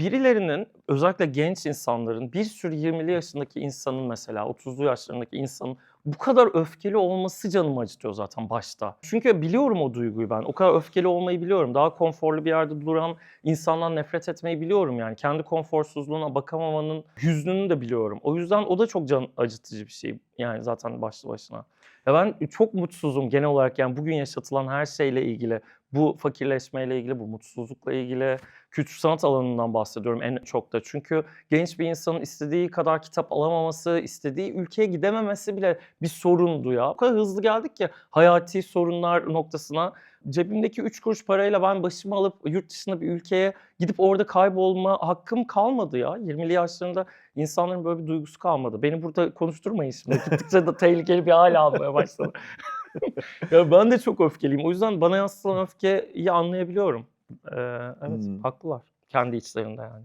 birilerinin özellikle genç insanların bir sürü 20'li yaşındaki insanın mesela 30'lu yaşlarındaki insanın bu kadar öfkeli olması canımı acıtıyor zaten başta. Çünkü biliyorum o duyguyu ben. O kadar öfkeli olmayı biliyorum. Daha konforlu bir yerde duran insandan nefret etmeyi biliyorum yani. Kendi konforsuzluğuna bakamamanın hüznünü de biliyorum. O yüzden o da çok can acıtıcı bir şey yani zaten başlı başına. Ya ben çok mutsuzum genel olarak yani bugün yaşatılan her şeyle ilgili. Bu fakirleşmeyle ilgili, bu mutsuzlukla ilgili. Kültür sanat alanından bahsediyorum en çok da. Çünkü genç bir insanın istediği kadar kitap alamaması, istediği ülkeye gidememesi bile bir sorundu ya. O kadar hızlı geldik ki hayati sorunlar noktasına. Cebimdeki 3 kuruş parayla ben başımı alıp yurt dışında bir ülkeye gidip orada kaybolma hakkım kalmadı ya. 20'li yaşlarında insanların böyle bir duygusu kalmadı. Beni burada konuşturmayın şimdi. Gittikçe de tehlikeli bir hale almaya başladı. ya ben de çok öfkeliyim. O yüzden bana yansıtılan öfkeyi anlayabiliyorum. Ee, evet, Hmm. haklılar. Kendi içlerinde yani.